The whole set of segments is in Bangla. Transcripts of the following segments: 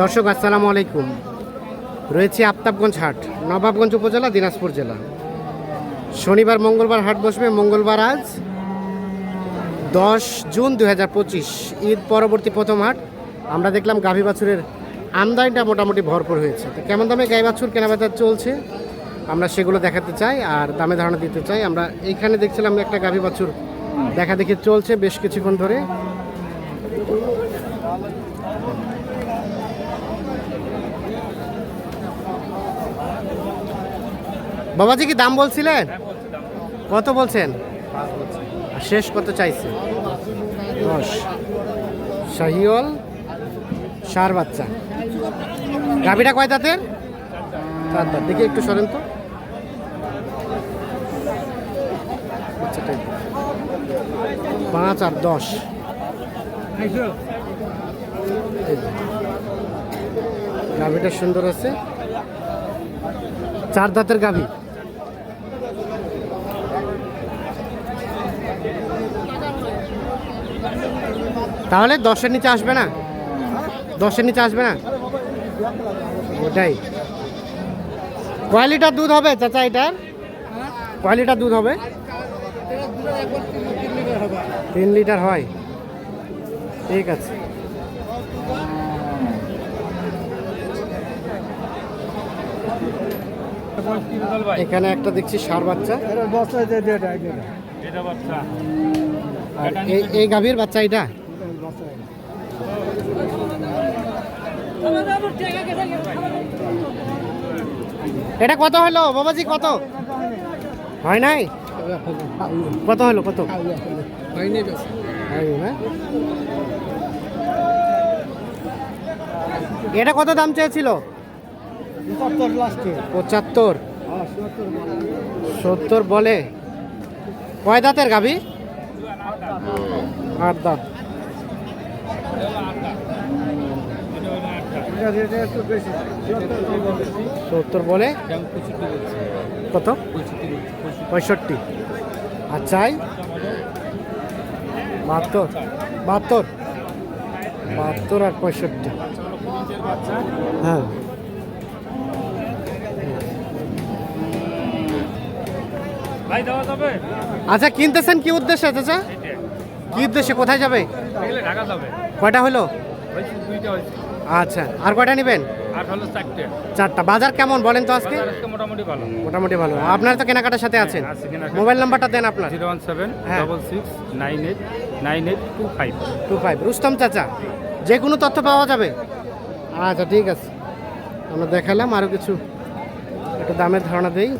দর্শক, আসসালামু আলাইকুম। রয়েছে আফতাবগঞ্জ হাট, নবাবগঞ্জ উপজেলা, দিনাজপুর জেলা। শনিবার, মঙ্গলবার হাট বসবে। মঙ্গলবার আজ দশ জুন দু হাজার পঁচিশ, ঈদ পরবর্তী প্রথম হাট। আমরা দেখলাম গাভী বাছুরের আমদানিটা মোটামুটি ভরপুর হয়েছে। তো কেমন দামে গাই বাছুর কেনাবেচা চলছে? আমরা সেগুলো দেখাতে চাই আর দামে ধারণা দিতে চাই। আমরা এইখানে দেখছিলাম একটা গাভী বাছুর দেখা দেখি চলছে বেশ কিছুক্ষণ ধরে। বাবাজি কি দাম বলছিলেন? কত বলছেন? শেষ কত চাইছে? দশ। শাহিওল সার বাচ্চা। গাভীটা কয় দাঁতের? চার দাঁত। দেখি একটু সরেন তো। পাঁচ আর দশ। গাভীটা সুন্দর আছে। চার দাঁতের গাভী। তাহলে দশের নিচে আসবে না? দশের নিচে আসবে না? ওটাই। কয় লিটার দুধ হবে চাচা এটার? কয় লিটার দুধ হবে? তিন লিটার হয়। ঠিক আছে। এখানে একটা দেখছি সার বাচ্চা। এই গাভীর বাচ্চা এটা? এটা কত হলো? বাবাজি, কত? হয় নাই? কত হলো? কত? এটা কত দাম চেয়েছিল? পঁচাত্তর। সত্তর বলে। কয় দাঁতের গাভী? আট দাঁত। সত্তর বলে? কত? পঁয়ষট্টি। আর চাই বাহাত্তর। বাহাত্তর? বাহাত্তর আর পঁয়ষট্টি। হ্যাঁ। আচ্ছা কিনতেছেন কি উদ্দেশ্যে চাচা? কি উদ্দেশ্যে কোথায় যাবে? এগুলো ঢাকা যাবে। কয়টা হলো? দুইটা আচ্ছা আর কয়টা নেবেন? আর হলো চারটে। চারটা। বাজার কেমন বলেন তো আজকে? মোটামুটি ভালো। মোটামুটি ভালো। আপনার তো কেনাকাটার সাথে আছেন। আছে মোবাইল নাম্বারটা দেন আপনার। জিরো ওয়ান সেভেন হ্যাঁ। Double six nine eight nine eight two five. Two five. Rustam চাচা যে কোনো তথ্য পাওয়া যাবে? আচ্ছা ঠিক আছে। আমরা দেখালাম আরও কিছু। একটু দামের ধারণা দেই।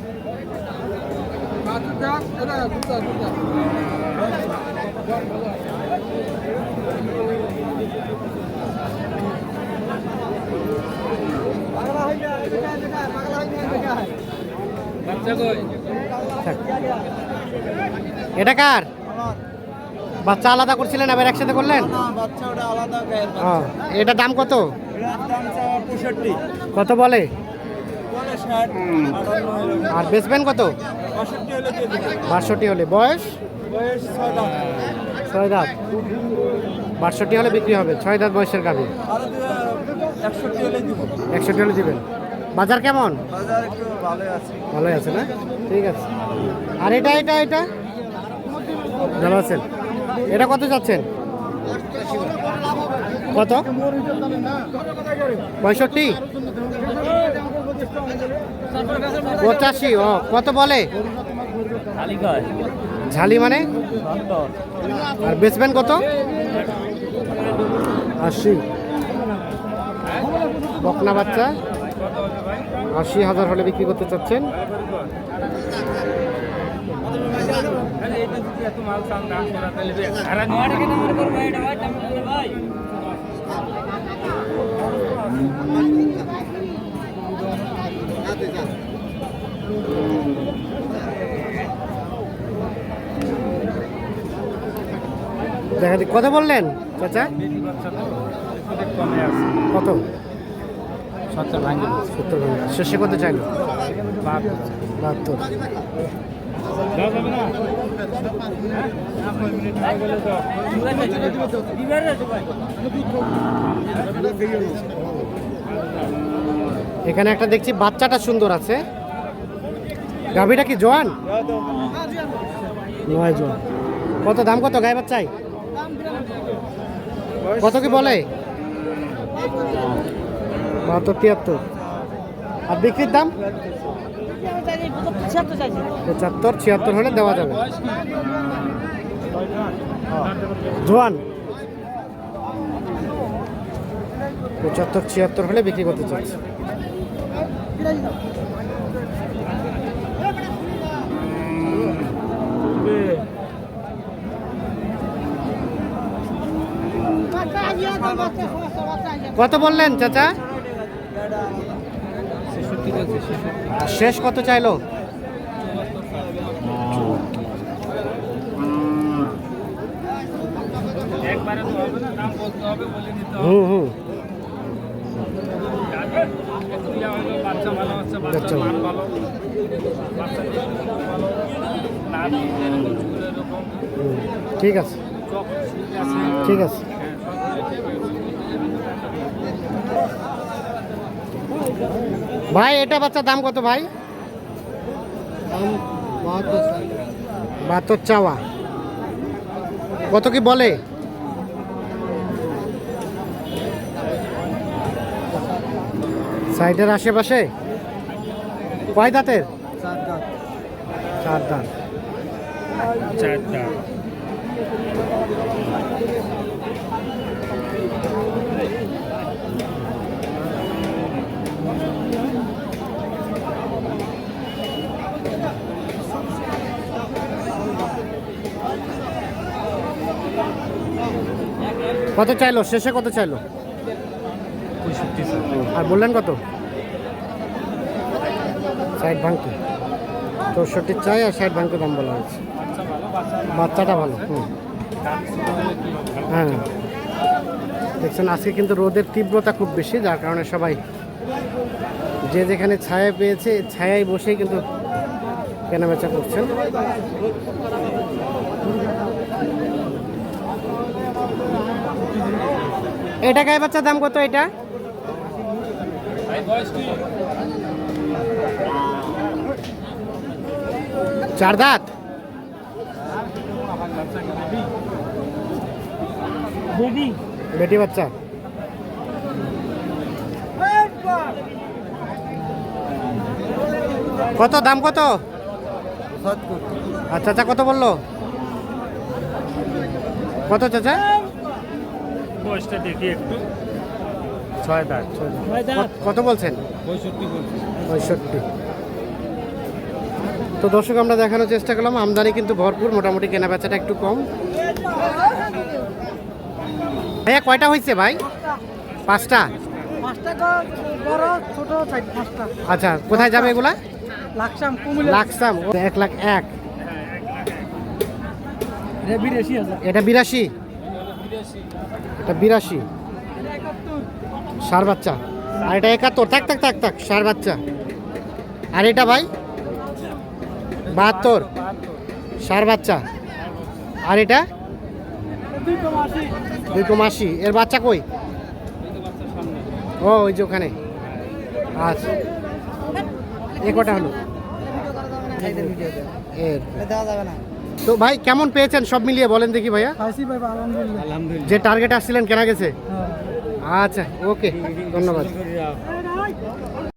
এটা কার? বাচ্চা আলাদা করছিলেন আবার একসাথে করলেন? ও, এটা দাম কত? কত বলে? আর বেচবেন কত? বাষট্টি হলে বয়স? ছয় দাঁত। বাষট্টি হলে বিক্রি হবে ছয় দাঁত বয়সের গাভী। একষট্টি হলে দিবেন। বাজার কেমন? ভালোই আছে না? ঠিক আছে। আর এটা এটা এটা? ভালো আছেন? এটা কত যাচ্ছেন? কত? পঁয়ষট্টি? পঁচাশি ও কত বলে? ঝালি মানে? আর বেচবেন কত? আশি। বকনা বাচ্চা? আশি হাজার হলে বিক্রি করতে চাচ্ছেন। দেখা কথা বললেন চাচা? কত? সত্তর ভাঙে। সত্তর ভাঙা। শেষে কত চাইলো? বাহাত্তর। এখানে একটা দেখছি বাচ্চাটা সুন্দর আছে। গাভিটা কি জোয়ান? নয় জোয়ান। কত দাম কত গায়ে বাচ্চাই কত কি বলে? বাহাত্তর, তিয়াত্তর। আর বিক্রির দাম? পঁচাত্তর, ছিয়াত্তর হলে দেওয়া যাবে। জোয়ান। পঁচাত্তর, ছিয়াত্তর হলে বিক্রি করতে চাচ্ছি। কত বললেন, চাচা? শেষ কত চাইলো? হুম হুম। ইয়া হলো বাচ্চা ভালো আছে বাচ্চা বাচ্চা ভালো। মান ভালো বাচ্চা ভালো না দিলে এরকম চুল এরকম হুম, ঠিক আছে চোখ ঠিক আছে ঠিক আছে হ্যাঁ, সব ঠিক আছে। ভাই এটা বাচ্চার দাম কত ভাই? বাহাত্তর চাওয়া। কত কি বলে? সাইডের আশেপাশে? কয় দাঁতের? চার দাঁত। চারটা কত চাইলো? শেষে কত চাইলো? আর বললেন কত? ষাট ভাঙতে। চৌষট্টি চাই আর ষাট ভাঙতে দাম বলা হয়েছে। বাচ্চাটা? ভালো হ্যাঁ। দেখছেন, আজকে কিন্তু রোদের তীব্রতা খুব বেশি, যার কারণে সবাই যে যেখানে ছায়া পেয়েছে ছায়ায় বসেই কিন্তু কেনাবেচা করছেন। এটা গায়ে বাচ্চার দাম কত এটা? চার দাঁত? বেটি বাচ্চা। কত দাম কত? আচ্ছা আচ্ছা কত বলল? কত চাচা? বয়সটা দেখি একটু। ছয় দাঁত কত- কত বলছেন? পঁয়ষট্টি পঁয়ষট্টি। তো দর্শক আমরা দেখানোর চেষ্টা করলাম। আমদানি কিন্তু ভরপুর মোটামুটি কেনা বেচাটা একটু কম। ভাইয়া কয়টা হয়েছে ভাই? পাঁচটা? পাঁচটা বড় ছোট সাইড পাঁচটা। আচ্ছা কোথায় যাবে এগুলা? লাকসাম কুমিল্লা। লাখসাম এক লাখ এক। এটা বিরাশি এটা বিরাশি? সার বাচ্চা। আর এটা একাত্তর। থাক থাক থাক থাক সার বাচ্চা। আর এটা ভাই? বাহাত্তর। সার বাচ্চা। আর এটা? দুই কম আশি। এর বাচ্চা কই? ও ওই যে ওখানে। আচ্ছা। এ কটা হলো? এর। দেওয়া যাবে না। তো ভাই কেমন পেয়েছেন? সব মিলিয়ে বলেন দেখি ভাইয়া। ভাই আলহামদুলিল্লাহ। আলহামদুলিল্লাহ। যে টার্গেট আসছিলেন কেনা গেছে? হ্যাঁ। আচ্ছা ওকে ধন্যবাদ।